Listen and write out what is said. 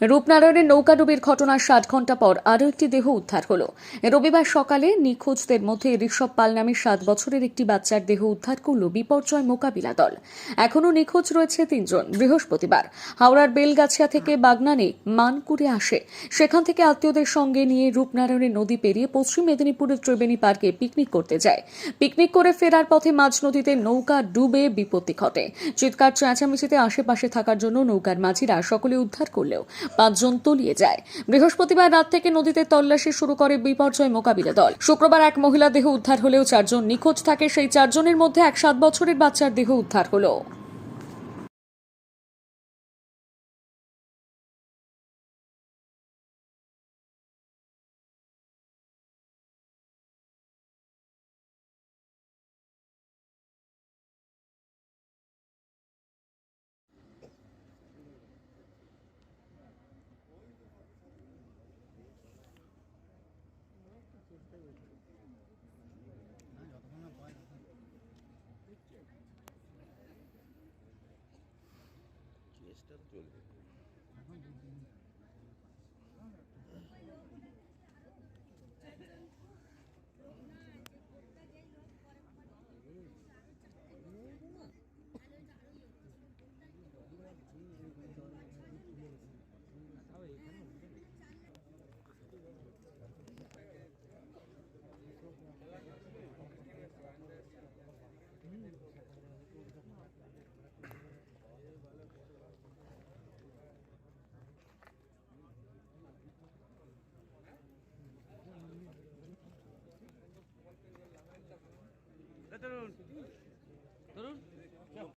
রূপনারায়ণের নৌকাডুবির ঘটনার ষাট ঘণ্টা পর আরও একটি দেহ উদ্ধার হলো। রবিবার সকালে নিখোঁজদের মধ্যে ঋষভ পাল নামে সাত বছরের একটি বাচ্চার দেহ উদ্ধার করল বিপর্যয় মোকাবিলা দল। এখনও নিখোঁজ রয়েছে তিনজন। বৃহস্পতিবার হাওড়ার বেলগাছিয়া থেকে বাগনানে মানকুরে আসে। সেখান থেকে আত্মীয়দের সঙ্গে নিয়ে রূপনারায়ণের নদী পেরিয়ে পশ্চিম মেদিনীপুরের ত্রিবেণী পার্কে পিকনিক করতে যায়। পিকনিক করে ফেরার পথে মাঝ নদীতে নৌকা ডুবে বিপত্তি ঘটে। চিৎকার চেঁচামেচিতে আশেপাশে থাকার জন্য নৌকার মাঝিরা সকলে উদ্ধার করলেও পাঁচজন তলিয়ে যায়। বৃহস্পতিবার রাত থেকে নদীতে তল্লাশি শুরু করে বিপর্যয় মোকাবিলা দল। শুক্রবার এক মহিলা দেহ উদ্ধার হলেও চারজন নিখোঁজ থাকে। সেই চারজনের মধ্যে এক সাত বছরের বাচ্চার দেহ উদ্ধার হলো। প্রচেষ্টা চলবে। ধরুন ধরুন